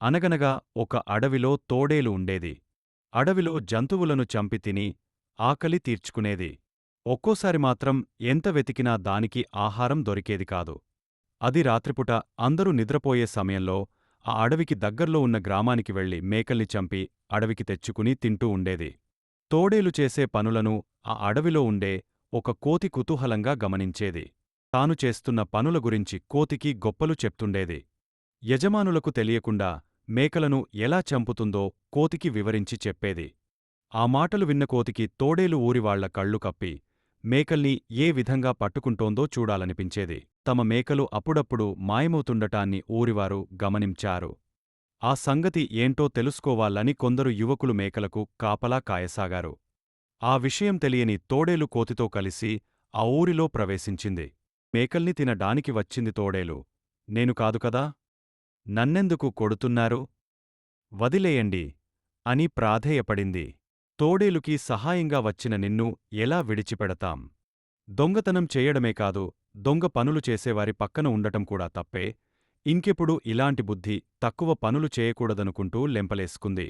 అనగనగా ఒక అడవిలో తోడేలు ఉండేది. అడవిలో జంతువులను చంపి తిని ఆకలి తీర్చుకునేది. ఒక్కోసారి మాత్రం ఎంత వెతికినా దానికి ఆహారం దొరికేది కాదు. అది రాత్రిపూట అందరూ నిద్రపోయే సమయంలో ఆ అడవికి దగ్గర్లో ఉన్న గ్రామానికి వెళ్ళి మేకల్ని చంపి అడవికి తెచ్చుకుని తింటూ ఉండేది. తోడేలు చేసే పనులను ఆ అడవిలో ఉండే ఒక కోతి కుతూహలంగా గమనించేది. తాను చేస్తున్న పనుల గురించి కోతికి గొప్పలు చెప్తుండేది. యజమానులకు తెలియకుండా మేకలను ఎలా చంపుతుందో కోతికి వివరించి చెప్పేది. ఆ మాటలు విన్న కోతికి తోడేలు ఊరివాళ్ళ కళ్ళు కప్పి మేకల్ని ఏ విధంగా పట్టుకుంటోందో చూడాలనిపించేది. తమ మేకలు అప్పుడప్పుడు మాయమవుతుండటాన్ని ఊరివారు గమనించారు. ఆ సంగతి ఏంటో తెలుసుకోవాలని కొందరు యువకులు మేకలకు కాపలా కాయసాగారు. ఆ విషయం తెలియని తోడేలు కోతితో కలిసి ఆ ఊరిలో ప్రవేశించింది. మేకల్ని తినడానికి వచ్చింది తోడేలు. నేను కాదు కదా? నన్నెందుకు కొడుతున్నారు? వదిలేయండి అని ప్రాధేయపడింది. తోడేలుకి సహాయంగా వచ్చిన నిన్ను ఎలా విడిచిపెడతాం? దొంగతనం చేయడమే కాదు దొంగ పనులు చేసేవారి పక్కన ఉండటం కూడా తప్పే. ఇంకెప్పుడు ఇలాంటి బుద్ధి తక్కువ పనులు చేయకూడదనుకుంటూ లెంపలేసుకుంది.